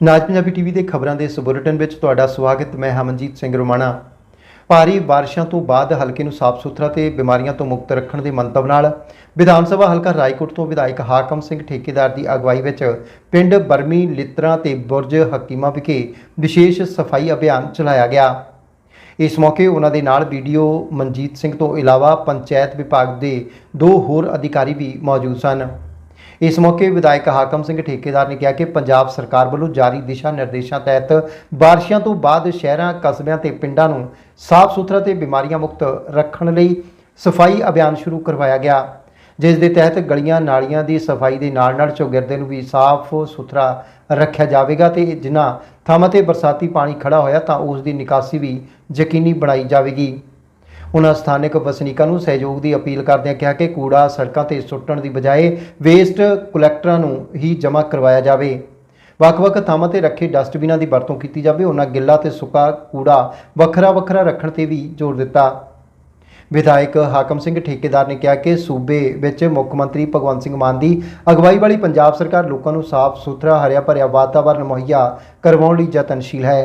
ਨਾਜ Punjabi TV ਦੇ ਖਬਰਾਂ ਦੇ ਇਸ ਬੁਲੇਟਿਨ ਵਿੱਚ ਤੁਹਾਡਾ ਸਵਾਗਤ, ਮੈਂ ਹਮਨਜੀਤ ਸਿੰਘ ਰੋਮਾਣਾ। ਭਾਰੀ ਬਾਰਿਸ਼ਾਂ ਤੋਂ ਬਾਅਦ ਹਲਕੇ ਨੂੰ ਸਾਫ਼ ਸੁਥਰਾ ਤੇ ਬਿਮਾਰੀਆਂ ਤੋਂ ਮੁਕਤ ਰੱਖਣ ਦੇ ਮੰਤਵ ਨਾਲ ਵਿਧਾਨ ਸਭਾ ਹਲਕਾ ਰਾਏਕੋਟ ਤੋਂ ਵਿਧਾਇਕ ਹਾਕਮ ਸਿੰਘ ਠੇਕੇਦਾਰ ਦੀ ਅਗਵਾਈ ਵਿੱਚ ਪਿੰਡ ਬਰਮੀ ਲਿੱਤਰਾ ਤੇ ਬੁਰਜ ਹਕੀਮਾ ਵਿਖੇ ਵਿਸ਼ੇਸ਼ ਸਫ਼ਾਈ ਅਭਿਆਨ ਚਲਾਇਆ ਗਿਆ। ਇਸ ਮੌਕੇ ਉਹਨਾਂ ਦੇ ਨਾਲ ਵੀਡੀਓ ਮਨਜੀਤ ਸਿੰਘ ਤੋਂ ਇਲਾਵਾ ਪੰਚਾਇਤ ਵਿਭਾਗ ਦੇ ਦੋ ਹੋਰ ਅਧਿਕਾਰੀ ਵੀ ਮੌਜੂਦ ਸਨ। ਇਸ ਮੌਕੇ ਵਿਧਾਇਕ ਹਾਕਮ ਸਿੰਘ ਠੇਕੇਦਾਰ ਨੇ ਕਿਹਾ ਕਿ ਪੰਜਾਬ ਸਰਕਾਰ ਵੱਲੋਂ ਜਾਰੀ ਦਿਸ਼ਾ ਨਿਰਦੇਸ਼ਾਂ ਤਹਿਤ ਬਾਰਿਸ਼ਾਂ ਤੋਂ ਬਾਅਦ ਸ਼ਹਿਰਾਂ, ਕਸਬਿਆਂ ਤੇ ਪਿੰਡਾਂ ਨੂੰ ਸਾਫ਼ ਸੁਥਰਾ ਤੇ ਬਿਮਾਰੀਆਂ ਮੁਕਤ ਰੱਖਣ ਲਈ ਸਫ਼ਾਈ ਅਭਿਆਨ ਸ਼ੁਰੂ ਕਰਵਾਇਆ ਗਿਆ। ਜਿਸ ਦੇ ਤਹਿਤ ਗਲੀਆਂ, ਨਾਲੀਆਂ ਦੀ ਸਫ਼ਾਈ ਦੇ ਨਾਲ-ਨਾਲ ਚੌਗਿਰਦੇ ਨੂੰ ਵੀ ਸਾਫ਼ ਸੁਥਰਾ ਰੱਖਿਆ ਜਾਵੇਗਾ ਤੇ ਜਿਨ੍ਹਾਂ ਥਾਵਾਂ ਤੇ ਬਰਸਾਤੀ ਪਾਣੀ ਖੜਾ ਹੋਇਆ ਤਾਂ ਉਸ ਦੀ ਨਿਕਾਸੀ ਵੀ ਯਕੀਨੀ ਬਣਾਈ ਜਾਵੇਗੀ। ਉਹਨਾਂ ਸਥਾਨਕ ਵਸਨੀਕਾਂ ਨੂੰ ਸਹਿਯੋਗ ਦੀ ਅਪੀਲ ਕਰਦਿਆਂ ਕਿਹਾ ਕਿ ਕੂੜਾ ਸੜਕਾਂ ਤੇ ਸੁੱਟਣ ਦੀ ਬਜਾਏ ਵੇਸਟ ਕਲੈਕਟਰਾਂ ਨੂੰ ਹੀ ਜਮ੍ਹਾਂ ਕਰਵਾਇਆ ਜਾਵੇ। ਵੱਖ-ਵੱਖ ਥਾਵਾਂ ਤੇ ਰੱਖੇ ਡਸਟਬਿਨਾਂ ਦੀ ਵਰਤੋਂ ਕੀਤੀ ਜਾਵੇ। ਉਹਨਾਂ ਗਿੱਲਾ ਤੇ ਸੁੱਕਾ ਕੂੜਾ ਵੱਖਰਾ-ਵੱਖਰਾ ਰੱਖਣ ਤੇ ਵੀ ਜ਼ੋਰ ਦਿੱਤਾ। ਵਿਧਾਇਕ ਹਾਕਮ ਸਿੰਘ ਠੇਕੇਦਾਰ ਨੇ ਕਿਹਾ ਕਿ ਸੂਬੇ ਵਿੱਚ ਮੁੱਖ ਮੰਤਰੀ ਭਗਵੰਤ ਸਿੰਘ ਮਾਨ ਦੀ ਅਗਵਾਈ ਵਾਲੀ ਪੰਜਾਬ ਸਰਕਾਰ ਲੋਕਾਂ ਨੂੰ ਸਾਫ਼ ਸੁਥਰਾ ਹਰਿਆ ਭਰਿਆ ਵਾਤਾਵਰਣ ਮੁਹੱਈਆ ਕਰਵਾਉਣ ਲਈ ਯਤਨਸ਼ੀਲ ਹੈ।